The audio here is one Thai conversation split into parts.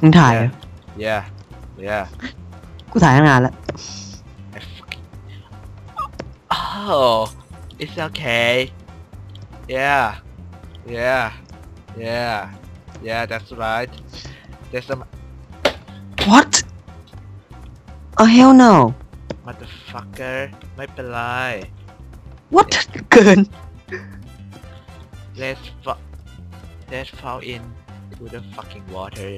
มึงถ่ายเหรอ yeah yeah กูถ่ายตั้งนานแล้ว I fucking oh it's okay yeah yeah yeah yeah that's right there's some what oh hell no motherfucker ไม่เป็นไร what เกิน let's fall let's fall in to the fucking water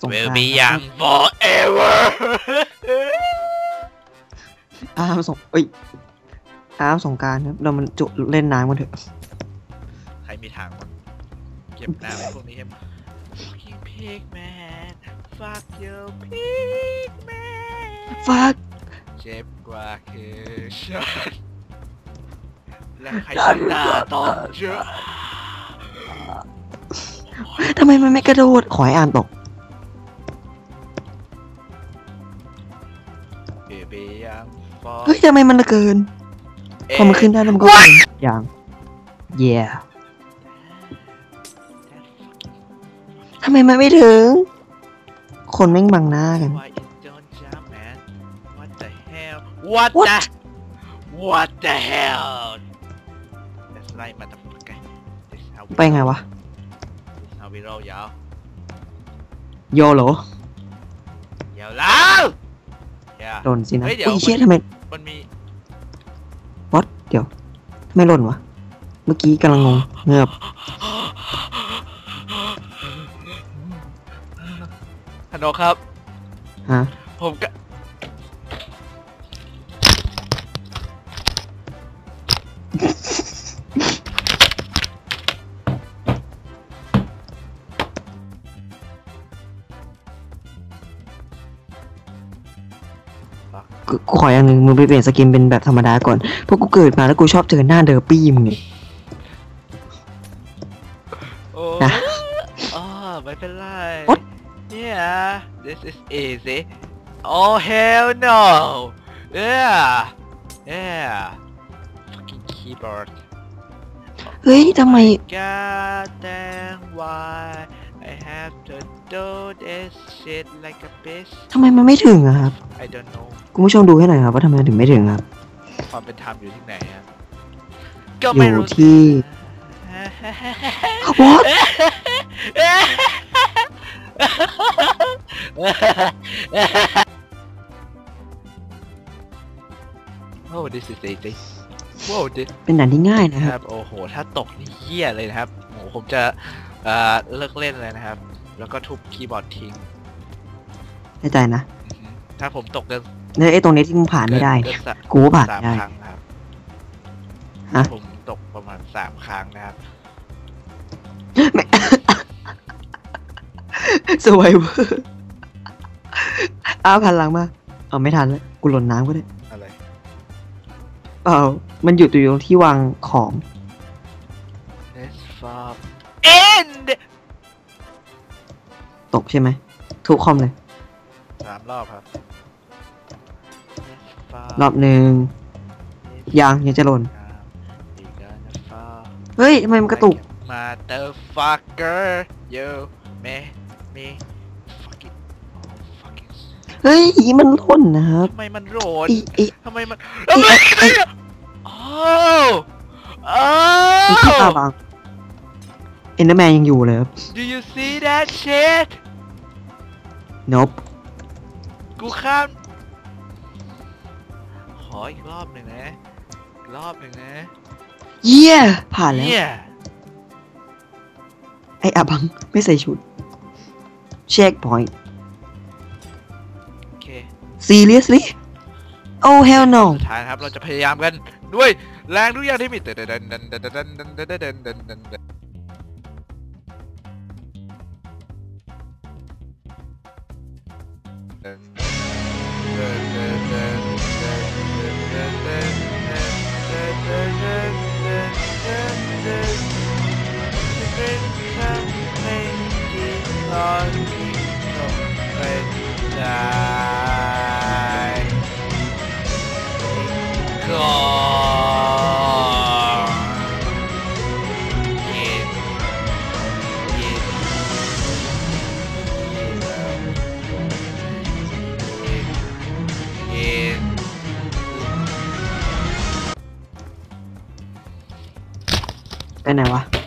สงกราน will ต์ be young forever อามสงเอ้ยอามสงกรารครับ เรามันจุเล่นน้ำกันเถอะ ใครมีถังมั้งเก็บน้ำไอ้พวกนี้ให้หมด fucking pig man fuck you pig man fuck เจ็บกว่าคือฉันและใครชนะต้องเจอทำไมมันไม่กระโดด ขอให้อ่านตก ยทำไมมันเกิน พอมันขึ้นได้แล้วมันก็เกินอย่าง yeah ทำไมมันไม่ถึง คนแม่งบังหน้ากัน Why it don't jump man What the hell What What? the What the hell That's right motherfucker This is how we ไปไงวะ This is how we roll ยาวโยโลยาวแล้วอย่าหล่นสินะเฮ้ยเดี๋ยวอุ้ยเชี่ยทำไม มันมี what เดี๋ยวทำไมหล่นวะ เมื่อกี้กำลังงงเงือบฮันโนครับ ฮะ ผมก็ กูกูขออย่างหนึ่งมึงไปเปลี่ยนสกินเป็นแบบธรรมดาก่อน เพราะกูเกิดมาแล้วกูชอบเจอหน้าเดอร์ปี้มึงไงโอ้นะอ๋อไม่เป็นไร What? Yeah this is easy Oh hell no Yeah Yeah Fucking keyboard เฮ้ยทำไม God damn why I have to do this shit like a bitch ทำไมมันไม่ถึงอะครับ I don't know คุณผู้ชมดูให้หน่อยครับว่าทำไมถึงไม่ถึงครับ ความเป็นธรรมอยู่ที่ไหนครับก็อไม่ยู่รู้ที่ what Oh this is easy Wow this เป็นด่านที่ง่ายนะนะคครับรับโอ้โห ถ้าตกนี่เหี้ยเลยนะครับโอ้โหผมจะ เอ่อเลิกเล่นเลยนะครับ แล้วก็ทุบคีย์บอร์ดทิ้งแน่ใจนะอือฮึถ้าผมตกเกินเนี่ยไอ้ตรงนี้ที่มึงผ่านไม่ได้เกิเนี่ยนสะกูก็ผ่านสามได้ ครั้งนะครับ ฮะ ผมตกประมาณสามครั้งนะครับ สวยเวอร์อ้าวพันหลังมา เอาไม่ทันแล้ว กูหล่นน้ำก็ได้ อะไร เปล่ามันหยุดอยู่ตรงที่วางของ Let's fall ตกใช่ไหมทุกคอมเลย สามรอบครับ Let's fall รอบหนึ่งยังยังจะหล่น You gonna fall เฮ้ยทำไมมันกระตุก Motherfucker you me me fucking oh, fucking เฮ้ยมันหล่นนะครับทำไมมันโรนอีอีทำไมมันทำไมโอ้โอ้อีที่ตาบาง เอ็นเดอร์แมนยังอยู่เลยครับ Do you see that shit nope กูข้าม ขออีกรอบหนึ่งนะอีกรอบหนึ่งนะเยี่ยผ่านแล้ว เนี่ยไออาบัง ไม่ใส่ชุด check point โอเค seriously oh hell no สุดท้ายนะครับ เราจะพยายามกันด้วยแรงทุกอย่างที่มี lên về đài cái này à